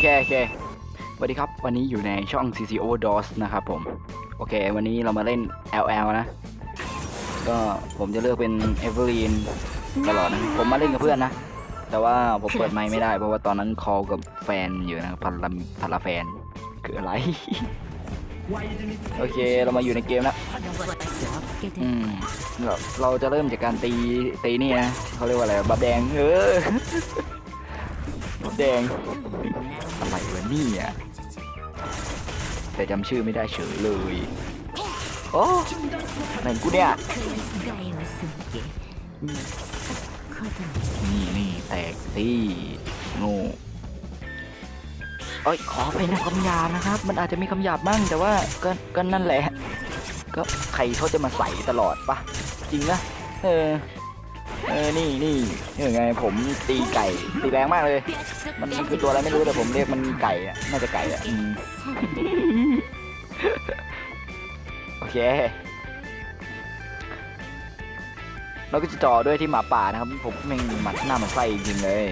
เคโอเคสวัสดีครับ วันนี้อยู่ในช่อง CCO DOS นะครับผม โอเค วันนี้เรามาเล่น LL นะ ก็ผมจะเลือกเป็นเอเวอรีนตลอดนะ ผมมาเล่นกับเพื่อนนะ แต่ว่าผมเปิดไมค์ไม่ได้ เพราะว่าตอนนั้นคอลกับแฟนอยู่นะพันละพันละแฟน คืออะไร โอเค เรามาอยู่ในเกมแล้วอืมเราเราจะเริ่มจากการตีตีนี่นะเขาเรียกว่าอะไรบับแดง เออ แดงอะไรวะเนี่ยแต่จำชื่อไม่ได้เฉยเลยโอ้ไหนกูเนี่ยนี่นี่แตกสิโง่เอ้ยขอเป็นคำหยาบนะครับ มันอาจจะมีคำหยาบบ้างแต่ว่าก็ก็นั่นแหละ ก็ใครเขาจะมาใส่ตลอดปะจริงนะเออ เออ นี่นี่นี่ไงผมตีไก่ ตีแรงมากเลย มันมันคือตัวอะไรไม่รู้แต่ผมเรียกมันไก่อะน่าจะไก่อะอืมโอเค เราก็จะจ่อด้วยที่หมาป่านะครับ ผมแม่งหมัดหน้ามันไส้จริงเลย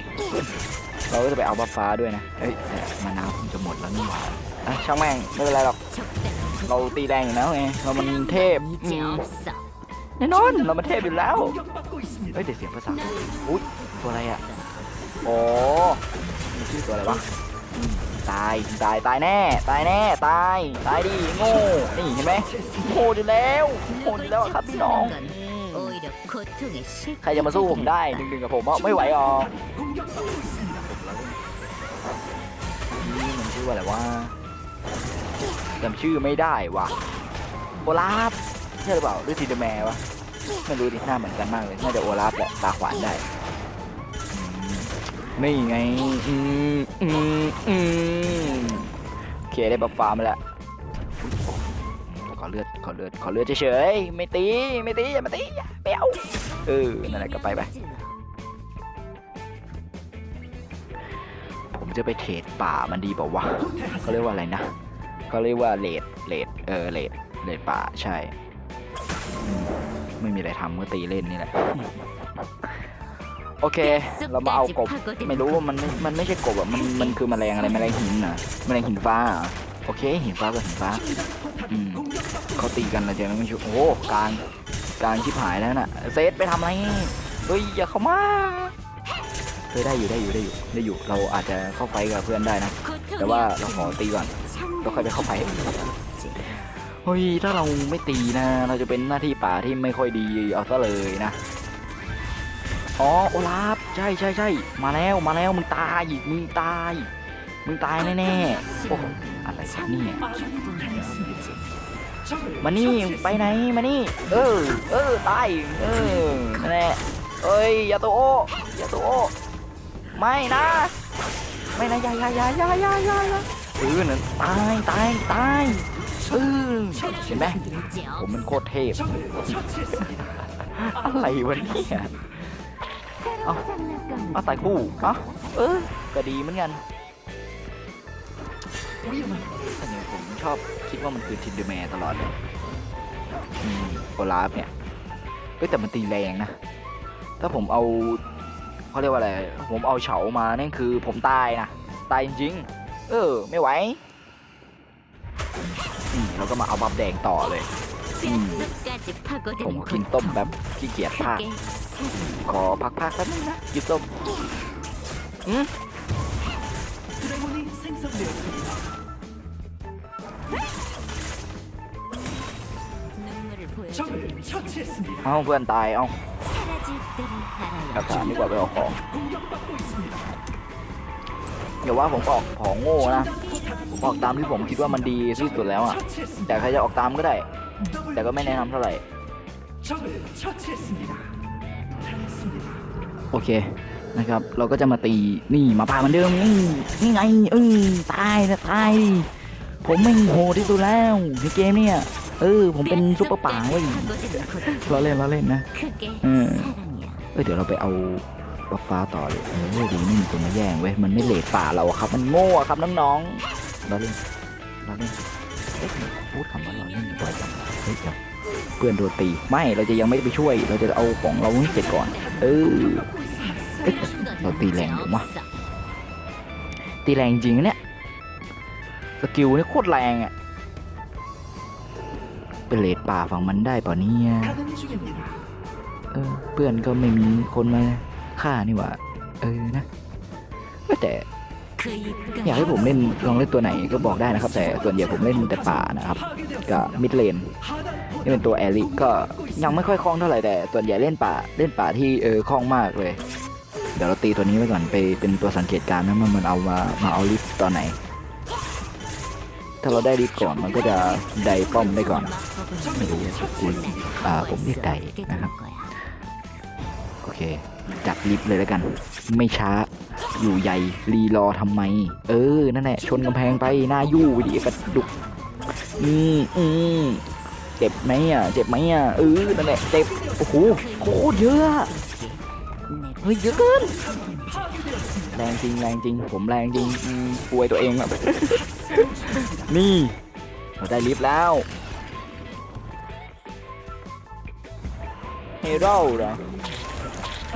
เราก็จะไปเอาบัฟฟ้าด้วยนะ เอ้ยแต่มานาวผมจะหมดแล้วนี่หว่าอะช่างแม่งไม่เป็นไรหรอก เราตีแรงอยู่แล้วไง เรามันเทพอืม แน่นอนเรามันเทพอยู่แล้วเฮ้ยแต่เสียงภาษาอุ้ยตัวอะไรอะโอ้มันชื่อตัวอะไรวะตายตายตายแน่ ตายแน่ตายตายดิโง่นี่เห็นไหมโง่อยู่แล้วโง่อยู่แล้วครับพี่น้องใครจะมาสู้ผมได้หนึ่งกับผมอะไม่ไหวหรอนี่มันชื่อว่าอะไรวะจำชื่อไม่ได้ว่ะโอลาฟ ช่หรือเปล่าหรือทีเดแมวะไม่รู้ดิหน้าเหมือนกันมากเลยน่าจะโอลาฟแหละตาขวานได้นี่ไงอืมอืมอืมโอเคได้บัฟฟ้ามาแล้วขอเลือดขอเลือดขอเลือดเฉยๆไม่ตีไม่ตีอย่ามาตีอย่าไม่เอาเออนั่นแหละก็ไปไปผมจะไปเทรดป่ามันดีเปล่าวะเขาเรียกว่าอะไรนะเขาเรียกว่าเลดเลดเออเลดเลดป่าใช่ ไม่มีอะไรทำก็ตีเล่นนี่แหละ โอเค เรามาเอากบ ไม่รู้ว่ามันไม่มันไม่ใช่กบอะ มัน มันคือแมลงอะไร แมลงหินน่ะแมลงหินฟ้าเหรอโอเค หินฟ้าก็หินฟ้า อืมเขาตีกันแล้วเดี๋ยวมันชุโอ้โหกลางกลางชิบหายแล้วน่ะ เซตไปทำอะไร เฮ้ย อย่าเข้ามาเฮ้ยได้อยู่ได้อยู่ได้อยู่ได้อยู่ เราอาจจะเข้าไฟกับเพื่อนได้นะ แต่ว่าเราขอตีก่อนแล้วค่อยไปเข้าไฟเฮ้ยถ้าเราไม่ตีนะ เราจะเป็นหน้าที่ป่าที่ไม่ค่อยดีเอาซะเลยนะอ๋อโอลาฟใช่ใช่ใช่มาแล้วมาแล้วมึงตายมึงตายมึงตายแน่ๆโอ้อะไรครับเนี่ยมานี่ไปไหนมานี่ เออ เออตายเออนั่นแหละเอ้ยอย่าตัวโออย่าตัวโอไม่นะ ไม่นะอย่าอย่าอย่าอย่าอย่าอย่าอย่าเออนั่นตายตายตาย เออเห็นไหมผมมันโคตรเทพ อะไรวะเนี่ยเอาเอาตายคู่เอ้าเออ ก็ดีเหมือนกันแต่เนี่ยผมชอบคิดว่ามันคือทินเดอร์แมร์ตลอดเลยอืมโอลาฟเนี่ยเฮ้ยแต่มันตีแรงนะ ถ้าผมเอาเขาเรียกว่าอะไร ผมเอาเฉามานั่นคือผมตายนะ ตายจริงๆเออ ไม่ไหว อืมเราก็มาเอาบับแดงต่อเลยอืมผมกินต้มแบบขี้เกียจพากขอพักๆแป๊บนึงนะกินต้มอืมเอาเพื่อนตายเอาครับถามดีกว่าไปออกของอย่าว่าผมออกของโง่นะ ผมออกตามที่ผมคิดว่ามันดีที่สุดแล้วอะ แต่ใครจะออกตามก็ได้ แต่ก็ไม่แนะนำเท่าไหร่ โอเคนะครับ เราก็จะมาตีนี่มาป่าเหมือนเดิมนี่นี่ไงเออตายนะตายผมไม่โหดที่สุดแล้วในเกมเนี่ยเออ ผมเป็นซุปเปอร์ป่าเว้ยเราเล่นเราเล่นนะเออเดี๋ยวเราไปเอา บล็อกฟ้าต่อเลยเออดีนี่มีคนมาแย่งเว้ยมันไม่เลทป่าเราอะครับ มันโง่อะครับน้องๆเราเล่นเราเล่นเอ๊ะพูดคำว่าเราเล่นบ่อยจังเฮ้ยจังเพื่อนโดนตีไม่เราจะยังไม่ไปช่วย เราจะเอาของเราให้เสร็จก่อน เออเราตีแรงอยู่มะตีแรงจริงเนี่ยสกิลนี่โคตรแรงอะเป็นเลดป่าฝั่งมันได้ป่ะเนี่ยเออเพื่อนก็ไม่มีคนมา ค่านี่หว่า เออนะแต่อยากให้ผมเล่นลองเล่นตัวไหนก็บอกได้นะครับ แต่ส่วนใหญ่ผมเล่นแต่ป่านะครับกับมิดเลนนี่เป็นตัวแอลิก็ยังไม่ค่อยคล่องเท่าไหร่แต่ส่วนใหญ่เล่นป่าเล่นป่าที่เออคล่องมากเลย เดี๋ยวเราตีตัวนี้ไว้ก่อนไปเป็นตัวสังเกตการณ์นะมันมันเอามามาเอาลิฟตอนไหน ถ้าเราได้ลิฟก่อนมันก็จะได้ป้อมได้ก่อนไม่รู้อ่าผมเรียกไดนะครับโอเค จัดลิฟต์เลยแล้วกัน ไม่ช้า อยู่ใหญ่รีรอทำไม เออ นั่นแหละ ชนกำแพงไป หน้ายู่ไปดิกระดุก อืมอืมเจ็บไหมอะ เจ็บไหมอะ เออ นั่นแหละ เจ็บ โอ้โห โคตรเยอะเฮ้ยเยอะเกินแรงจริงแรงจริง ผมแรงจริงป่วยตัวเองแบบนี่ เราได้ลิฟต์แล้วเฮโร่เหรอ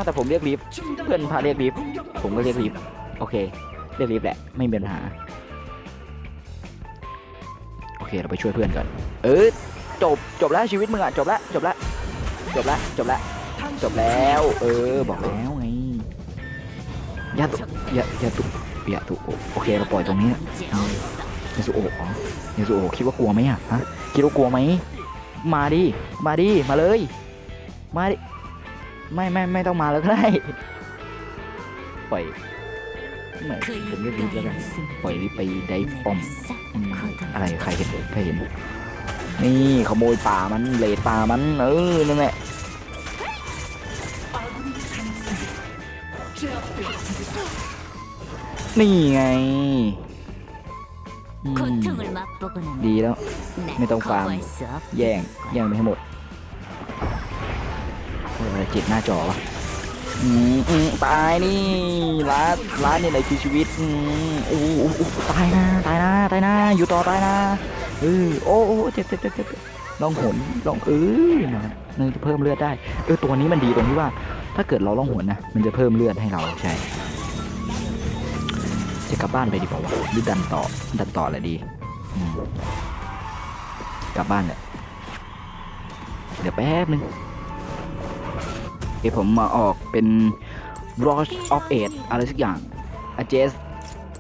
าวแต่ผมเรียกลิฟเพื่อนพาเรียกลิฟผมก็เรียกลิฟโอเค เรียกลิฟแหละ ไม่มีปัญหา โอเค เราไปช่วยเพื่อนก่อน เออ จบ จบแล้วชีวิตมึงอะ จบแล้ว จบแล้ว จบแล้ว จบแล้ว จบแล้ว เออ บอกแล้วไงยาตุยายาตุยาตุโอโอเค เราปล่อยตรงนี้ยาสุโอะยาสุโอะคิดว่ากลัวไหมอะฮะ คิดว่ากลัวไหม มาดิ มาดิ มาเลย มาดิ ไม่ไม่ไม่ต้องมาแล้วก็ได้ปล่อยไม่เผมจะรีบแล้วกันปล่อยไปได้ปอมอะไรใครเห็นใครเห็น นี่ขโมยป่ามันเลดป่ามัน เออนั่นแหละนี่ไงดีแล้ว ไม่ต้องฟาร์มแย่งแย่งไปให้หมด เอออะไรจิตหน้าจอวะอืมอืมตายนี่ร้านร้านนี่อะไรคือชีวิตอืมโอ้โหตายนะตายนะตายนะอยู่ต่อตายนะเออโอ้โอ้เจ็บเจ็บเจ็บเจ็บลองหนลองเออนะนึงจะเพิ่มเลือดได้เออตัวนี้มันดีตรงที่ว่า ถ้าเกิดเราล่องหนนะมันจะเพิ่มเลือดให้เราใช่จะกลับบ้านไปดีกว่าวะหรือดันต่อดันต่อแหละดีกลับบ้านแหละเดี๋ยวแป๊บนึง เดี๋ยวผมมาออกเป็น Rush of Age อะไรสักอย่าง a g e s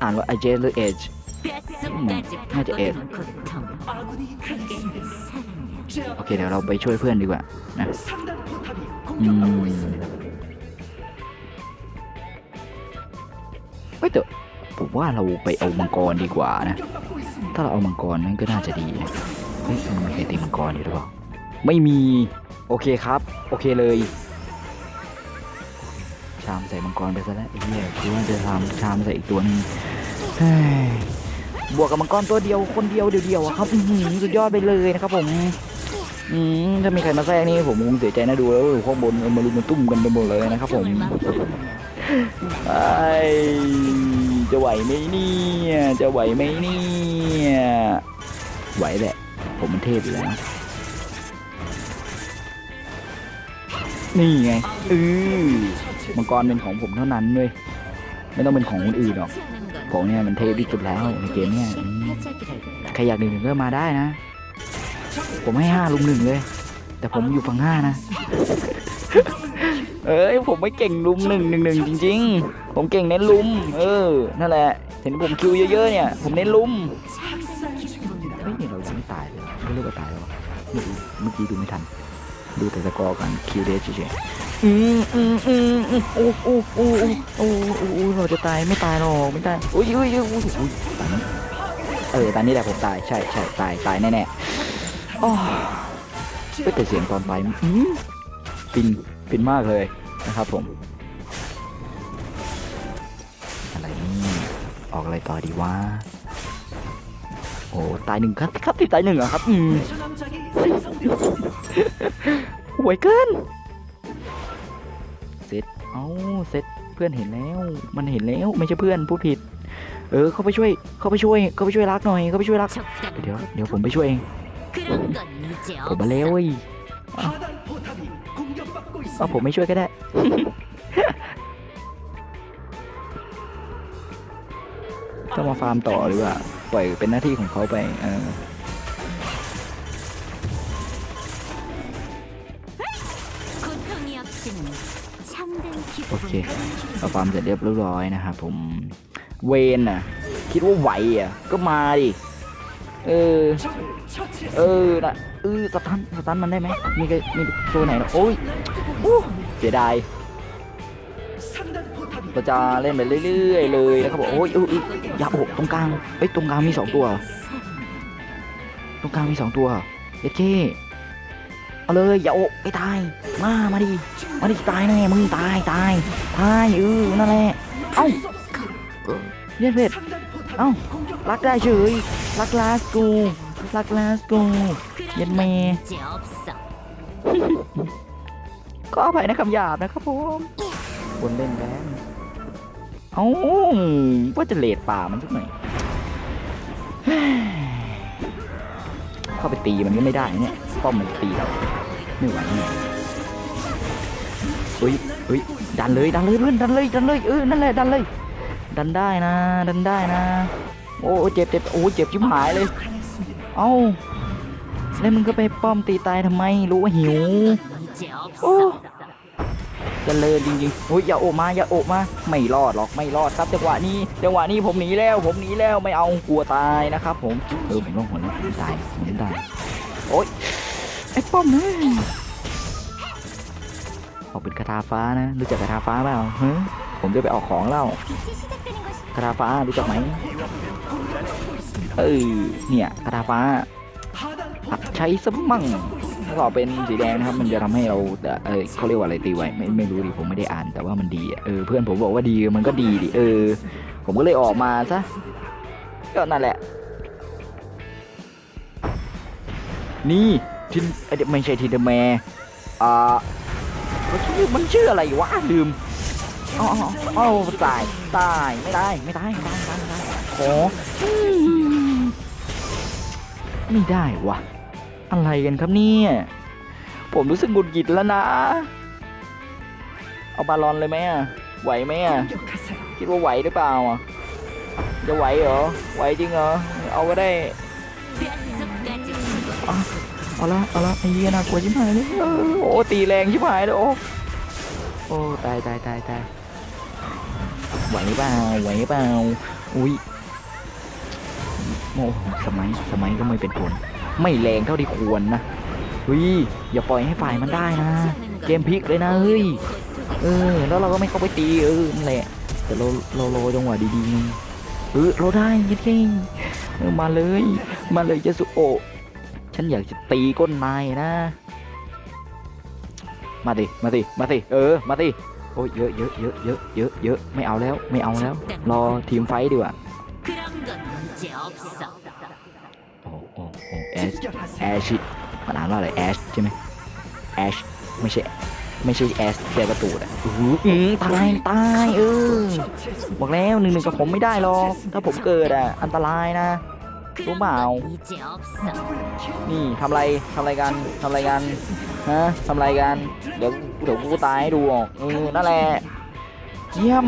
อ่านว่า a g e s หรือ Age น่าจะ Age โอเคเดี๋ยวเราไปช่วยเพื่อนดีกว่านะอืมเฮ้ยแต่ผมว่าเราไปเอามังกรดีกว่านะ ถ้าเราเอามังกรนั่นก็น่าจะดีเฮ้ยมันมีใครตีมังกรอยู่หรือเปล่าไม่มี โอเคครับ โอเคเลย ชามใส่มังกรไปซะแล้วไอ้เหี้ยคือว่าจะทำชามใส่อีกตัวนึงบวกกับมังกรตัวเดียวคนเดียวเดียวๆครับสุดยอดไปเลยนะครับผมถ้ามีใครมาแทรกนี่ผมคงเสียใจนะดูแล้วข้างบนมารุมมาตุ้มกันไปหมดเลยนะครับผมไอจะไหวไหมเนี่ยจะไหวไหมเนี่ยไหวแหละ ผมมันเทพอยู่แล้ว นี่ไงอือมังกรเป็นของผมเท่านั้นเลยไม่ต้องเป็นของคนอื่นหรอกผมเนี่ยมันเทพที่สุดแล้วในเกมเนี่ยใครอยากหนึ่งก็มาได้นะ ผมให้ห้าลุมหนึ่งเลย แต่ผมอยู่ฝั่งห้านะ เอ้ยผมไม่เก่งลุมหนึ่งหนึ่งหนึ่งจริง ๆ ผมเก่งเน้นลุม เออนั่นแหละเห็นผมคิวเยอะๆเนี่ย ผมเน้นลุมไเฮ้ยเราจะไม่ตายเลยไม่รู้ว่าตายหรอวเมื่อกี้ดูไม่ทัน ดูแต่สกอร์กันคิวเดสเฉยๆอืมอืมอืมอืมโอ้โอ้โอ้โอ้โอ้โอ้เราจะตายไม่ตายหรอกไม่ตายอุ้ยอุ้ยอุ้ยอุ้ยอุ้ยตายนะเออตอนนี้แหละผมตายใช่ใช่ตายตายแน่ๆอ๋อเฮ้ยแต่เสียงตอนไปอืมฟินฟินมากเลยนะครับผม อะไรนี่ออกอะไรต่อดีวะโอ้ตายหนึ่งครับครับที่ตายหนึ่งเหรอครับอืม หวยเกิน เสร็จ เอาเสร็จ เพื่อนเห็นแล้ว มันเห็นแล้ว ไม่ใช่เพื่อน พูดผิด เออ เข้าไปช่วย เข้าไปช่วย เข้าไปช่วยรักหน่อย เข้าไปช่วยรัก เดี๋ยว เดี๋ยวผมไปช่วยเอง ผมมาแล้วเว้ยเอาผมไม่ช่วยก็ได้ ต้องมาฟาร์มต่อหรือว่า ปล่อยเป็นหน้าที่ของเขาไป เออ โอเคเอาความเสร็จเรียบร้อยนะครับผมเวนอะ คิดว่าไหวอะ ก็มาดิ เออ เออนะเออสตันสตันมันได้ไหมมีใครมีตัวไหนนรอโอ้ยเสียดายเราจะเล่นไปเรื่อยๆเลยนะครับผมโอ้ยอุ้อยาโอบตรงกลางเอ้ยตรงกลางมีสองตัว ตรงกลางมีสองตัวเอเจ้ เาเลยอย่าโอ้ไปตาย มา มาดิ มาดิตายแน่มึงตายตายตายเออนั่นแหละ เอาเย็ดเผ็ดเอารักได้เฉยรักลาสกูรักลาสกูเย็ดเมย์ก็อภัยนคำหยาบนะครับผมคนเล่นแบงเอ้าว่าจะเลดป่ามันสักหน่อยเข้าไปตีมันก็ไม่ได้เนี่ยป้อมมันตีเรา ไม่ไหวเนี่ยเฮ้ยเฮ้ยดันเลยดันเลยเพื่อนดันเลยดันเลยเออนั่นแหละดันเลย ดันได้นะดันได้นะ โอ้เจ็บเจ็บโอ้เจ็บชิบหายเลย เอ้าแล้วมึงก็ไปป้อมตีตายทำไมรู้ว่าหิวโอ้จะเลยจริงๆโอ้ยอย่าโอบมาอย่าโอบมาไม่รอดหรอกไม่รอดครับจังหวะนี้จังหวะนี้ผมหนีแล้วผมหนีแล้วไม่เอากลัวตายนะครับ ผมเออผมต้องหัวตายผมตายโอ้ย ไอ้ป้อมนะออกเป็นคาถาฟ้านะ รู้จักคาถาฟ้าเปล่าเฮ้ผมจะไปออกของเล่าคาถาฟ้ารู้จักไหมเออเนี่ยคาถาฟ้าใช้สมั่งถ้าเเป็นสีแดงนะครับ มันจะทำให้เราเออเขาเรียกว่าอะไรตีไว้ไม่ไม่รู้ดิผมไม่ได้อ่าน แต่ว่ามันดีเออเพื่อนผมบอกว่าดีมันก็ดีดิเออ ผมก็เลยออกมาซะก็นั่นแหละ นี่ ทินเอ็ยไม่ใช่ทินเดอแมร์อ่ามันชื่อมันชื่ออะไรวะลืมอ๋ออ๋อตายตายไม่ได้ไม่ได้ไม่ได้ไม่ได้โอไม่ได้วะอะไรกันครับเนี่ยผมรู้สึกหงุดหงิดแล้วนะ เอาบาลอนเลยไหมอะไหวไหมอะคิดว่าไหวหรือเปล่าอะจะไหวเหรอไหวจริงเหรอเอาก็ได้ เอาละเอาละไอ้เหี้ยน่ากลัวชิบหายเลยเออโอ้ตีแรงชิบหายเลยโอ้โอ้ตายตายตายตายไหวเปล่าไหวเปล่าอุ้ยโอ้สมัยสมัยก็ไม่เป็นผล ไม่แรงเท่าที่ควรนะเฮ้ยอย่าปล่อยให้ฝ่ายมันได้นะ เกมพลิกเลยนะเฮ้ยเออแล้วเราก็ไม่เข้าไปตีเออนั่นแหละแต่เราเรารอจังหวะดีๆไงเออเราได้ยิดเก่งมาเลย มาเลยยาสุโอะ ฉันอยากจะตีก้นไม้นะ มาดิมาดิมาดิเออ มาดิโอ้ยเยอะเยอะเยอะเยอะเยอะเยอะไม่เอาแล้วไม่เอาแล้ว รอทีมไฟดีกว่าโอ้โอ้โอ้แอชแอชมันอ่านว่าอะไรแอชใช่ไหมแอชไม่ใช่ไม่ใช่แอสแต่ประตูอะอืมตายตายเออบอกแล้วหนึ่งหนึ่งกับผมไม่ได้หรอกถ้าผมเกิดอะอันตรายนะ รู้เปล่า นี่ทำไรทำไรกันทำไรกันฮะทำไรกัน เดี๋ยวเดี๋ยวกูตายให้ดูออกเออนั่นแหละ เยี่ยม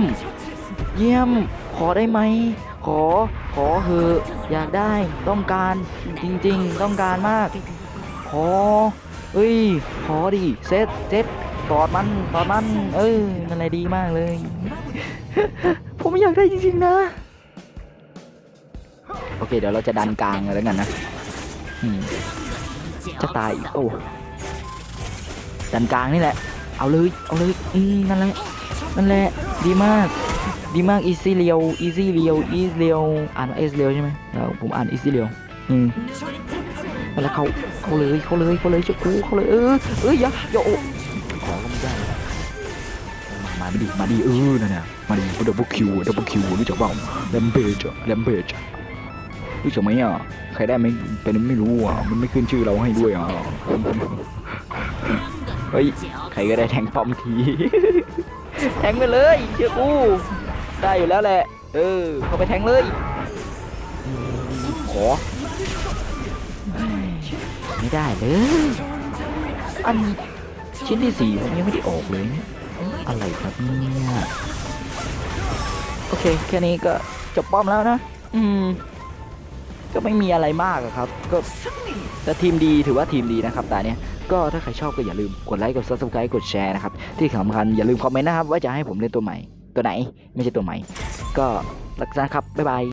เยี่ยม ขอได้ไหม ขอ ขอเหอะอยากได้ ต้องการ จริง ๆ ต้องการมาก ขอ เอ้ย ขอดิ เซตเซตตอดมันตอดมัน เออนั่นแหละดีมากเลย ผมอยากได้จริง ๆ นะ โอเคเดี๋ยวเราจะดันกลางเลยแล้วกันนะจะตายโอ้ดันกลางนี่แหละ เอาเลยเอาเลยอืมนั่นแหละนั่นแหละดีมาก ดีมากอีซี่เรียวอีซี่เรียวอีเรียวอ่านเอสเรียวใช่ไหมแล้วผมอ่านอีซี่เรียวอืมแล้วเขาเขาเลยเขาเลยเขาเลยจุกูเขาเลยเออเอ้ยย่ายอขอก็ไม่ได้มาดีมาดีเออนั่นน่ะมาดีดับเบิลคิวดับเบิลคิวรู้จักเปล่าแลมเบจอแลมเบจอะ รู้จักไหมอะใครได้ไหมเป็นไม่รู้อะมันไม่ขึ้นชื่อเราให้ด้วยอะเฮ้ยใครก็ได้แทงป้อมที แทงไปเลยเชื่อกูได้อยู่แล้วแหละ เออเข้าไปแทงเลยขอไม่ได้เลยอันชิ้นที่สี่ผมยังไม่ได้ออกเลยเนี่ยอะไรครับเนี่ยโอเค แค่นี้ก็จบป้อมแล้วนะ อืม ก็ไม่มีอะไรมากครับ ก็.แต่ทีมดีถือว่าทีมดีนะครับตาเนี้ยก็ถ้าใครชอบก็อย่าลืมกดไลค์กด subscribe กดแชร์นะครับ ที่สำคัญอย่าลืมคอมเมนต์นะครับ ว่าจะให้ผมเล่นตัวใหม่ตัวไหน ไม่ใช่ตัวใหม่ ก็ลักษณะครับ บ๊ายบาย